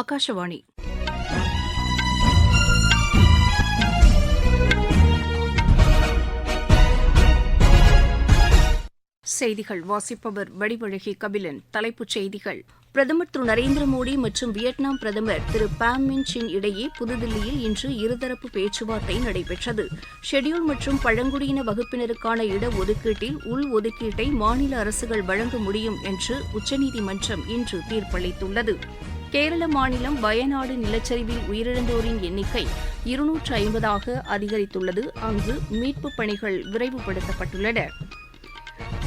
ஆகாஷவாணி செய்திகள். வாசிப்பவர் வடிவழகி கபிலன். தலைப்புச் செய்திகள். பிரதமர் திரு. நரேந்திர மோடி மற்றும் வியட்நாம் பிரதமர் திரு. பாம் மின் சின் இடையே புதுதில்லியில் இன்று இருதரப்பு பேச்சுவார்த்தை நடைபெற்றது. ஷெட்யூல் மற்றும் பழங்குடியின வகுப்பினருக்கான இடஒதுக்கீட்டில் உள் ஒதுக்கீட்டை மாநில அரசுகள் வழங்க முடியும் என்று உச்சநீதிமன்றம் இன்று தீர்ப்பளித்துள்ளது. கேரள மாநிலம் வயநாடு நிலச்சரிவில் உயிரிழந்தோரின் எண்ணிக்கை இருநூற்று ஐம்பதாக அதிகரித்துள்ளது. அங்கு மீட்புப் பணிகள் விரைவுபடுத்தப்பட்டுள்ளன.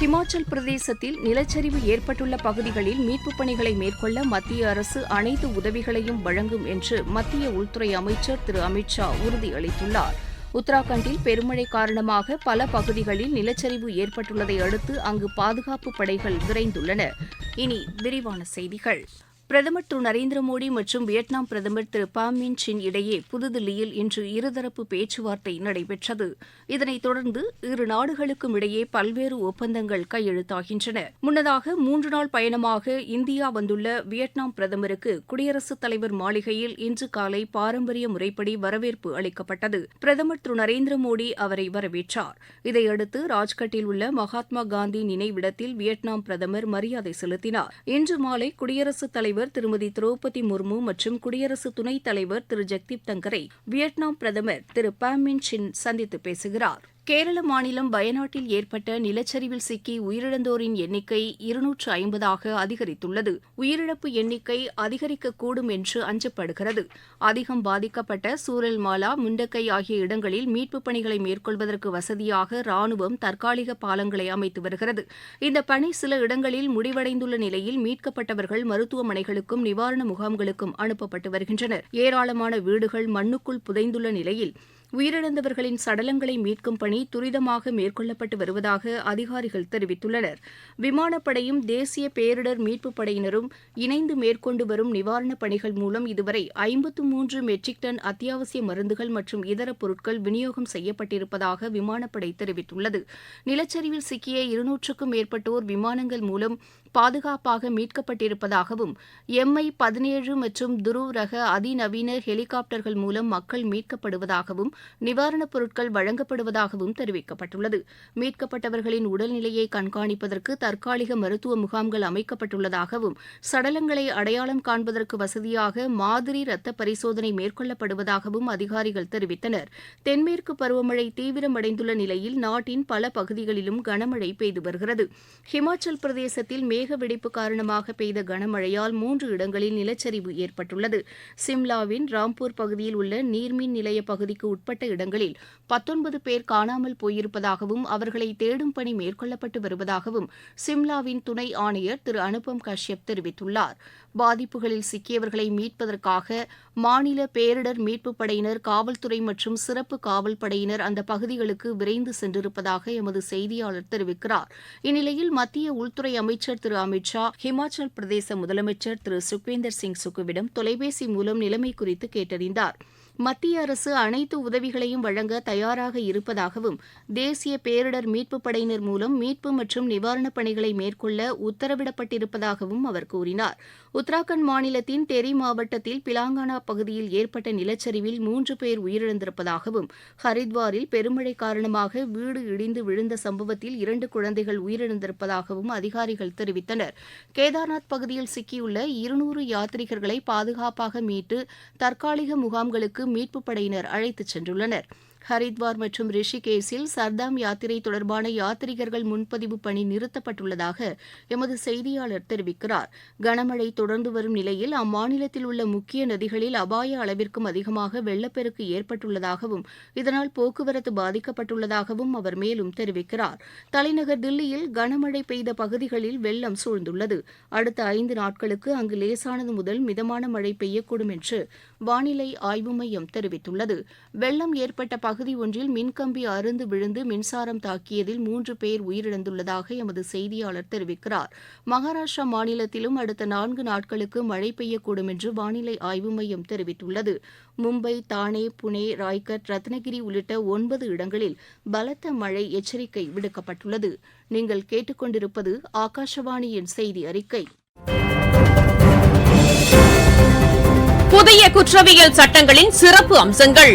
ஹிமாச்சல் பிரதேசத்தில் நிலச்சரிவு ஏற்பட்டுள்ள பகுதிகளில் மீட்புப் பணிகளை மேற்கொள்ள மத்திய அரசு அனைத்து உதவிகளையும் வழங்கும் என்று மத்திய உள்துறை அமைச்சர் திரு. அமித் ஷா உறுதியளித்துள்ளார். உத்தராகண்டில் பெருமழை காரணமாக பல பகுதிகளில் நிலச்சரிவு ஏற்பட்டுள்ளதை அடுத்து அங்கு பாதுகாப்பு படைகள் விரைந்துள்ளன. இனி விரிவான செய்திகள். பிரதமர் திரு நரேந்திர மோடி மற்றும் வியட்நாம் பிரதமர் திரு பாம் மின் சின் இடையே புதுதில்லியில் இன்று இருதரப்பு பேச்சுவார்த்தை நடைபெற்றது. இதனைத் தொடர்ந்து இரு நாடுகளுக்கும் இடையே பல்வேறு ஒப்பந்தங்கள் கையெழுத்தாகின்றன. முன்னதாக மூன்று நாள் பயணமாக இந்தியா வந்துள்ள வியட்நாம் பிரதமருக்கு குடியரசுத் தலைவர் மாளிகையில் இன்று காலை பாரம்பரிய முறைப்படி வரவேற்பு அளிக்கப்பட்டது. பிரதமர் திரு நரேந்திர மோடி அவரை வரவேற்றார். இதையடுத்து ராஜ்கட்டில் உள்ள மகாத்மா காந்தி நினைவிடத்தில் வியட்நாம் பிரதமர் மரியாதை செலுத்தினார். இன்று மாலை குடியரசுத் தலைவர் தலைவர் திருமதி திரௌபதி முர்மு மற்றும் குடியரசு துணைத் தலைவர் திரு ஜெக்தீப் தங்கரை வியட்நாம் பிரதமர் திரு பாம் மின் சின் சந்தித்து பேசுகிறார். கேரள மாநிலம் வயநாட்டில் ஏற்பட்ட நிலச்சரிவில் சிக்கி உயிரிழந்தோரின் எண்ணிக்கை இருநூற்று ஐம்பதாக அதிகரித்துள்ளது. உயிரிழப்பு எண்ணிக்கை அதிகரிக்கக்கூடும் என்று அஞ்சப்படுகிறது. அதிகம் பாதிக்கப்பட்ட சூரல்மாலா முண்டக்கை ஆகிய இடங்களில் மீட்புப் பணிகளை மேற்கொள்வதற்கு வசதியாக ராணுவம் தற்காலிக பாலங்களை அமைத்து வருகிறது. இந்த பணி சில இடங்களில் முடிவடைந்துள்ள நிலையில் மீட்கப்பட்டவர்கள் மருத்துவமனைகளுக்கும் நிவாரண முகாம்களுக்கும் அனுப்பப்பட்டு வருகின்றனர். ஏராளமான வீடுகள் மண்ணுக்குள் புதைந்துள்ள நிலையில் உயிரிழந்தவர்களின் சடலங்களை மீட்கும் பணி துரிதமாக மேற்கொள்ளப்பட்டு வருவதாக அதிகாரிகள் தெரிவித்துள்ளனர். விமானப்படையும் தேசிய பேரிடர் மீட்புப் படையினரும் இணைந்து மேற்கொண்டு வரும் நிவாரணப் பணிகள் மூலம் இதுவரை ஐம்பத்து மூன்று மெட்ரிக் டன் அத்தியாவசிய மருந்துகள் மற்றும் இதர பொருட்கள் விநியோகம் செய்யப்பட்டிருப்பதாக விமானப்படை தெரிவித்துள்ளது. நிலச்சரிவில் சிக்கிய இருநூற்றுக்கும் மேற்பட்டோர் விமானங்கள் மூலம் பாதுகாப்பாக மீட்கப்பட்டிருப்பதாகவும் எம்ஐ பதினேழு மற்றும் துருவ் ரக அதிநவீன ஹெலிகாப்டர்கள் மூலம் மக்கள் மீட்கப்படுவதாகவும் நிவாரணப் பொருட்கள் வழங்கப்படுவதாகவும் தெரிவிக்கப்பட்டுள்ளது. மீட்கப்பட்டவர்களின் உடல்நிலையை கண்காணிப்பதற்கு தற்காலிக மருத்துவ முகாம்கள் அமைக்கப்பட்டுள்ளதாகவும் சடலங்களை அடையாளம் காண்பதற்கு வசதியாக மாதிரி ரத்த பரிசோதனை மேற்கொள்ளப்படுவதாகவும் அதிகாரிகள் தெரிவித்தனர். தென்மேற்கு பருவமழை தீவிரமடைந்துள்ள நிலையில் நாட்டின் பல பகுதிகளிலும் கனமழை பெய்து வருகிறது. ஹிமாச்சல் பிரதேசத்தில் மேக வெடிப்பு காரணமாக பெய்த கனமழையால் மூன்று இடங்களில் நிலச்சரிவு ஏற்பட்டுள்ளது. சிம்லாவின் ராம்பூர் பகுதியில் உள்ள நீர்மின் நிலைய பகுதிக்கு உட்பட்ட இடங்களில் பத்தொன்பது பேர் காணாமல் போயிருப்பதாகவும் அவர்களை தேடும் பணி மேற்கொள்ளப்பட்டு வருவதாகவும் சிம்லாவின் துணை ஆணையர் திரு அனுபம் கஷ்யப் தெரிவித்துள்ளார். பாதிப்புகளில் சிக்கியவர்களை மீட்பதற்காக மாநில பேரிடர் மீட்புப் படையினர் காவல்துறை மற்றும் சிறப்பு காவல் படையினர் அந்த பகுதிகளுக்கு விரைந்து சென்றிருப்பதாக எமது செய்தியாளர் தெரிவிக்கிறார். இந்நிலையில் மத்திய உள்துறை அமைச்சர் திரு அமித் ஷா ஹிமாச்சல் பிரதேச முதலமைச்சர் திரு சுக்வேந்தர் சிங் சுக்குவிடம் தொலைபேசி மூலம் நிலைமை குறித்து கேட்டறிந்தார். மத்திய அரசு அனைத்து உதவிகளையும் வழங்க தயாராக இருப்பதாகவும் தேசிய பேரிடர் மீட்புப் படையினர் மூலம் மீட்பு மற்றும் நிவாரணப் பணிகளை மேற்கொள்ள உத்தரவிடப்பட்டிருப்பதாகவும் அவர் கூறினார். உத்தராகண்ட் மாநிலத்தின் டெரி மாவட்டத்தில் பிலாங்கானா பகுதியில் ஏற்பட்ட நிலச்சரிவில் மூன்று பேர் உயிரிழந்திருப்பதாகவும் ஹரித்வாரில் பெருமழை காரணமாக வீடு இடிந்து விழுந்த சம்பவத்தில் இரண்டு குழந்தைகள் உயிரிழந்திருப்பதாகவும் அதிகாரிகள் தெரிவித்தனர். கேதார்நாத் பகுதியில் சிக்கியுள்ள இருநூறு யாத்ரீகர்களை பாதுகாப்பாக மீட்டு தற்காலிக முகாம்களுக்கு மீட்புப் படையினர் அழைத்துச் சென்றுள்ளனர். ஹரித்வார் மற்றும் ரிஷிகேஷில் சர்தாம் யாத்திரை தொடர்பான யாத்ரீகர்கள் முன்பதிவு பணி நிறுத்தப்பட்டுள்ளதாக எமது செய்தியாளர் தெரிவிக்கிறார். கனமழை தொடர்ந்து வரும் நிலையில் அம்மாநிலத்தில் உள்ள முக்கிய நதிகளில் அபாய அளவிற்கும் அதிகமாக வெள்ளப்பெருக்கு ஏற்பட்டுள்ளதாகவும் இதனால் போக்குவரத்து பாதிக்கப்பட்டுள்ளதாகவும் அவர் மேலும் தெரிவிக்கிறார். தலைநகர் தில்லியில் கனமழை பெய்த பகுதிகளில் வெள்ளம் சூழ்ந்துள்ளது. அடுத்த ஐந்து நாட்களுக்கு அங்கு லேசானது முதல் மிதமான மழை பெய்யக்கூடும் என்று வானிலை ஆய்வு மையம் தெரிவித்துள்ளது. வெள்ளம் ஏற்பட்ட பகுதி ஒன்றில் மின்கம்பி அறுந்து விழுந்து மின்சாரம் தாக்கியதில் மூன்று பேர் உயிரிழந்துள்ளதாக எமது செய்தியாளர் தெரிவிக்கிறார். மகாராஷ்டிரா மாநிலத்திலும் அடுத்த நான்கு நாட்களுக்கு மழை பெய்யக்கூடும் என்று வானிலை ஆய்வு மையம் தெரிவித்துள்ளது. மும்பை தானே புனே ராய்கட் ரத்னகிரி உள்ளிட்ட ஒன்பது இடங்களில் பலத்த மழை எச்சரிக்கை விடுக்கப்பட்டுள்ளது. நீங்கள் கேட்டுக்கொண்டிருப்பது ஆகாஷவாணியின் செய்தி அறிக்கை. புதிய குற்றவியல் சட்டங்களின் சிறப்பு அம்சங்கள்.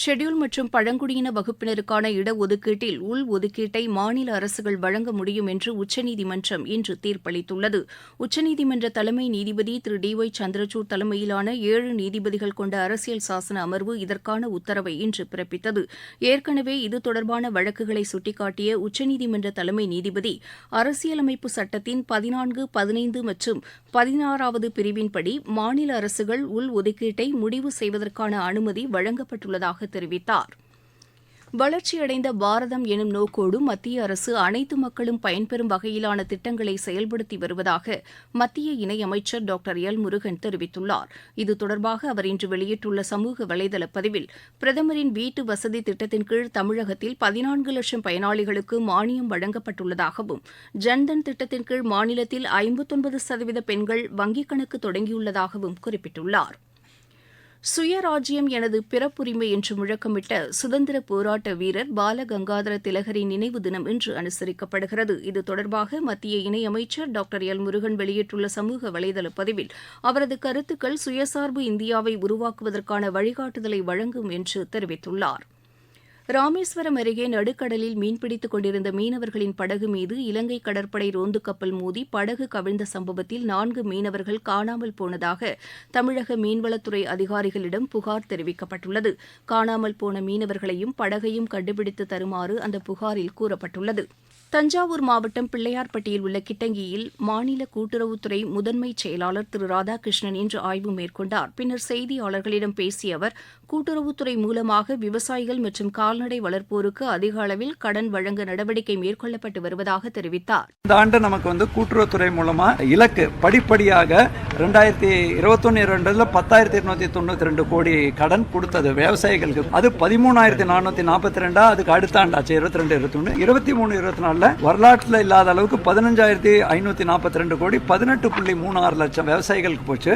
ஷெட்யூல் மற்றும் பழங்குடியின வகுப்பினருக்கான இடஒதுக்கீட்டில் உள் ஒதுக்கீட்டை மாநில அரசுகள் வழங்க முடியும் என்று உச்சநீதிமன்றம் இன்று தீர்ப்பளித்துள்ளது. உச்சநீதிமன்ற தலைமை நீதிபதி திரு. டி. ஒய். சந்திரசூட் தலைமையிலான ஏழு நீதிபதிகள் கொண்ட அரசியல் சாசன அமர்வு இதற்கான உத்தரவை இன்று பிறப்பித்தது. ஏற்கனவே இது தொடர்பான வழக்குகளை சுட்டிக்காட்டிய உச்சநீதிமன்ற தலைமை நீதிபதி அரசியலமைப்பு சட்டத்தின் பதினான்கு பதினைந்து மற்றும் பதினாறாவது பிரிவின்படி மாநில அரசுகள் உள் ஒதுக்கீட்டை முடிவு செய்வதற்கான அனுமதி வழங்கப்பட்டுள்ளதாக தெரிவித்தார். வளர்ச்சியடைந்த பாரதம் எனும் நோக்கோடு மத்திய அரசு அனைத்து மக்களும் பயன்பெறும் வகையிலான திட்டங்களை செயல்படுத்தி வருவதாக மத்திய இணையமைச்சர் டாக்டர் எல் முருகன் தெரிவித்துள்ளார். இது தொடர்பாக அவர் இன்று வெளியிட்டுள்ள சமூக வலைதள பதிவில் பிரதமரின் வீட்டு வசதி திட்டத்தின் கீழ் தமிழகத்தில் பதினான்கு லட்சம் பயனாளிகளுக்கு மானியம் வழங்கப்பட்டுள்ளதாகவும் ஜன்தன் திட்டத்தின் கீழ் மாநிலத்தில் ஐம்பத்தொன்பது சதவீத பெண்கள் வங்கிக் கணக்கு தொடங்கியுள்ளதாகவும் குறிப்பிட்டுள்ளார். சுயராஜ்யம் எனது பிறப்புரிமை என்று முழக்கமிட்ட சுதந்திர போராட்ட வீரர் பாலகங்காதர திலகரின் நினைவு தினம் இன்று அனுசரிக்கப்படுகிறது. இது தொடர்பாக மத்திய இணையமைச்சர் டாக்டர் எல் முருகன் வெளியிட்டுள்ள சமூக வலைதள பதிவில் அவரது கருத்துக்கள் சுயசார்பு இந்தியாவை உருவாக்குவதற்கான வழிகாட்டுதலை வழங்கும் என்று தெரிவித்துள்ளார். ராமேஸ்வரம் அருகே நடுக்கடலில் மீன்பிடித்துக் கொண்டிருந்த மீனவர்களின் படகு மீது இலங்கை கடற்படை ரோந்து கப்பல் மோதி படகு கவிழ்ந்த சம்பவத்தில் நான்கு மீனவர்கள் காணாமல் போனதாக தமிழக மீன்வளத்துறை அதிகாரிகளிடம் புகார் தெரிவிக்கப்பட்டுள்ளது. காணாமல் போன மீனவர்களையும் படகையும் கண்டுபிடித்து தருமாறு அந்த புகாரில் கூறப்பட்டுள்ளது. தஞ்சாவூர் மாவட்டம் பிள்ளையார்பட்டியில் உள்ள கிட்டங்கியில் மாநில கூட்டுறவுத்துறை முதன்மை செயலாளர் திரு ராதாகிருஷ்ணன் இன்று ஆய்வு மேற்கொண்டார். பின்னர் செய்தியாளர்களிடம் பேசிய அவர் கூட்டுறவுத்துறை மூலமாக விவசாயிகள் மற்றும் கால்நடை வளர்ப்போருக்கு அதிக அளவில் கடன் வழங்க நடவடிக்கை மேற்கொள்ளப்பட்டு வருவதாக தெரிவித்தார். இந்த ஆண்டு நமக்கு வந்து கூட்டுறவுத்துறை மூலமா இலக்கு படிப்படியாக ரெண்டாயிரத்தி இருபத்தொன்னு இரண்டுல பத்தாயிரத்தி இருநூத்தி தொண்ணூத்தி ரெண்டு கோடி கடன் கொடுத்தது விவசாயிகளுக்கு. அது பதிமூணாயிரத்தி நானூத்தி நாற்பத்தி ரெண்டா அதுக்கு அடுத்த ஆண்டாச்சு இருபத்தி ரெண்டு இருபத்தி ஒன்று இருபத்தி மூணு இருபத்தி நாலுல வரலாற்றில் இல்லாத அளவுக்கு பதினஞ்சாயிரத்தி ஐநூற்றி நாற்பத்தி ரெண்டு கோடி பதினெட்டு புள்ளி மூணு ஆறு லட்சம் விவசாயிகளுக்கு போச்சு.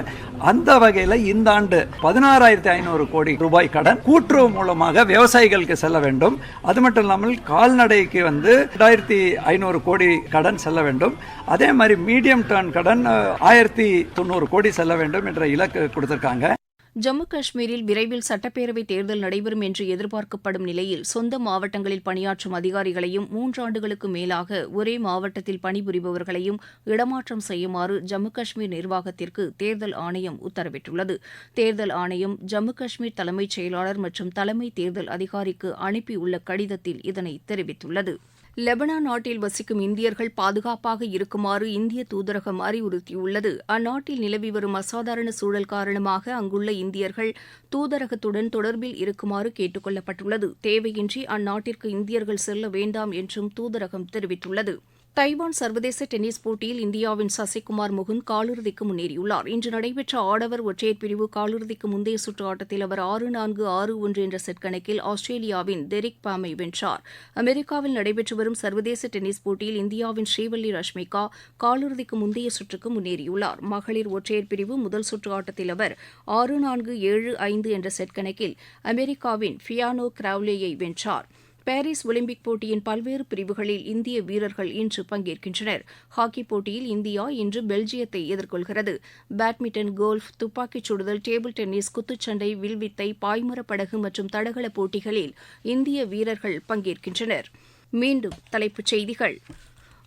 அந்த வகையில் இந்த ஆண்டு பதினாறாயிரத்தி ஐநூறு கோடி ரூபாய் கடன் கூட்டுறவு மூலமாக விவசாயிகளுக்கு செல்ல வேண்டும். அது மட்டும் இல்லாமல் கால்நடைக்கு வந்து ரெண்டாயிரத்தி ஐநூறு கோடி கடன் செல்ல வேண்டும். அதே மாதிரி மீடியம் டர்ன் கடன் ஆயிரத்தி தொண்ணூறு கோடி செல்ல வேண்டும் என்ற இலக்கு கொடுத்துருக்காங்க. ஜம்மு காஷ்மீரில் விரைவில் சட்டப்பேரவைத் தேர்தல் நடைபெறும் என்று எதிர்பார்க்கப்படும் நிலையில் சொந்த மாவட்டங்களில் பணியாற்றும் அதிகாரிகளையும் மூன்றாண்டுகளுக்கு மேலாக ஒரே மாவட்டத்தில் பணிபுரிபவர்களையும் இடமாற்றம் செய்யுமாறு ஜம்மு காஷ்மீர் நிர்வாகத்திற்கு தேர்தல் ஆணையம் உத்தரவிட்டுள்ளது. தேர்தல் ஆணையம் ஜம்மு காஷ்மீர் தலைமைச் செயலாளர் மற்றும் தலைமை தேர்தல் அதிகாரிக்கு அனுப்பியுள்ள கடிதத்தில் இதனை தெரிவித்துள்ளது. லெபனான் நாட்டில் வசிக்கும் இந்தியர்கள் பாதுகாப்பாக இருக்குமாறு இந்திய தூதரகம் அறிவுறுத்தியுள்ளது. அந்நாட்டில் நிலவி வரும் அசாதாரண சூழல் காரணமாக அங்குள்ள இந்தியர்கள் தூதரகத்துடன் தொடர்பில் இருக்குமாறு கேட்டுக் கொள்ளப்பட்டுள்ளது தேவையின்றி அந்நாட்டிற்கு இந்தியர்கள் செல்ல வேண்டாம் என்றும் தூதரகம் தெரிவித்துள்ளது. தைவான் சர்வதேச டென்னிஸ் போட்டியில் இந்தியாவின் சசிகுமார் முகுந்த் காலிறுதிக்கு முன்னேறியுள்ளார். இன்று நடைபெற்ற ஆடவர் ஒற்றையர் பிரிவு காலிறுதிக்கு முந்தைய சுற்று ஆட்டத்தில் அவர் ஆறு நான்கு ஆறு ஒன்று என்ற செட் கணக்கில் ஆஸ்திரேலியாவின் டெரிக் பாமை வென்றார். அமெரிக்காவில் நடைபெற்று வரும் சர்வதேச டென்னிஸ் போட்டியில் இந்தியாவின் ஸ்ரீவல்லி ரஷ்மிகா காலிறுதிக்கு முந்தைய சுற்றுக்கு முன்னேறியுள்ளார். மகளிர் ஒற்றையர் பிரிவு முதல் சுற்று ஆட்டத்தில் அவர் ஆறு நான்கு ஏழு ஐந்து என்ற செட் கணக்கில் அமெரிக்காவின் ஃபியானோ கிராவ்லேயை வென்றார். பாரிஸ் ஒலிம்பிக் போட்டியின் பல்வேறு பிரிவுகளில் இந்திய வீரர்கள் இன்று பங்கேற்கின்றனர். ஹாக்கி போட்டியில் இந்தியா இன்று பெல்ஜியத்தை எதிர்கொள்கிறது. பேட்மிண்டன் கோல்ஃப் துப்பாக்கிச் சுடுதல் டேபிள் டென்னிஸ் குத்துச்சண்டை வில்வித்தை பாய்மரப் படகு மற்றும் தடகள போட்டிகளில் இந்திய வீரர்கள் பங்கேற்கின்றனர். மீண்டும் தலைப்புச் செய்திகள்.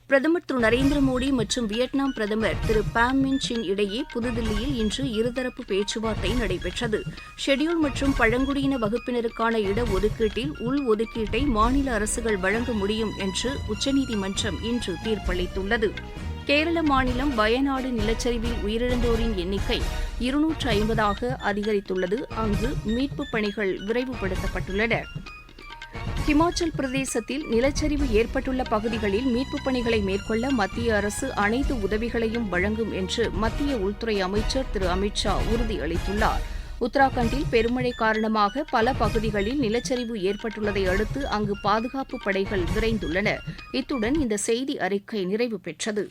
பிரதமர் திரு நரேந்திர மோடி மற்றும் வியட்நாம் பிரதமர் திரு பாம் மின் சின் இடையே புதுதில்லியில் இன்று இருதரப்பு பேச்சுவார்த்தை நடைபெற்றது. ஷெட்யூல் மற்றும் பழங்குடியின வகுப்பினருக்கான இடஒதுக்கீட்டில் உள் ஒதுக்கீட்டை மாநில அரசுகள் வழங்க முடியும் என்று உச்சநீதிமன்றம் இன்று தீர்ப்பளித்துள்ளது. கேரள மாநிலம் வயநாடு நிலச்சரிவில் உயிரிழந்தோரின் எண்ணிக்கை இருநூற்று ஐம்பதாக அதிகரித்துள்ளது. அங்கு மீட்புப் பணிகள் விரைவுபடுத்தப்பட்டுள்ளன. ஹிமாச்சல் பிரதேசத்தில் நிலச்சரிவு ஏற்பட்டுள்ள பகுதிகளில் மீட்புப் பணிகளை மேற்கொள்ள மத்திய அரசு அனைத்து உதவிகளையும் வழங்கும் என்று மத்திய உள்துறை அமைச்சர் திரு. அமித் ஷா உறுதியளித்துள்ளார். உத்தராகண்டில் பெருமழை காரணமாக பல பகுதிகளில் நிலச்சரிவு ஏற்பட்டுள்ளதை அடுத்து அங்கு பாதுகாப்பு படைகள் விரைந்துள்ளன. இத்துடன் இந்த செய்தி அறிக்கை நிறைவு பெற்றது.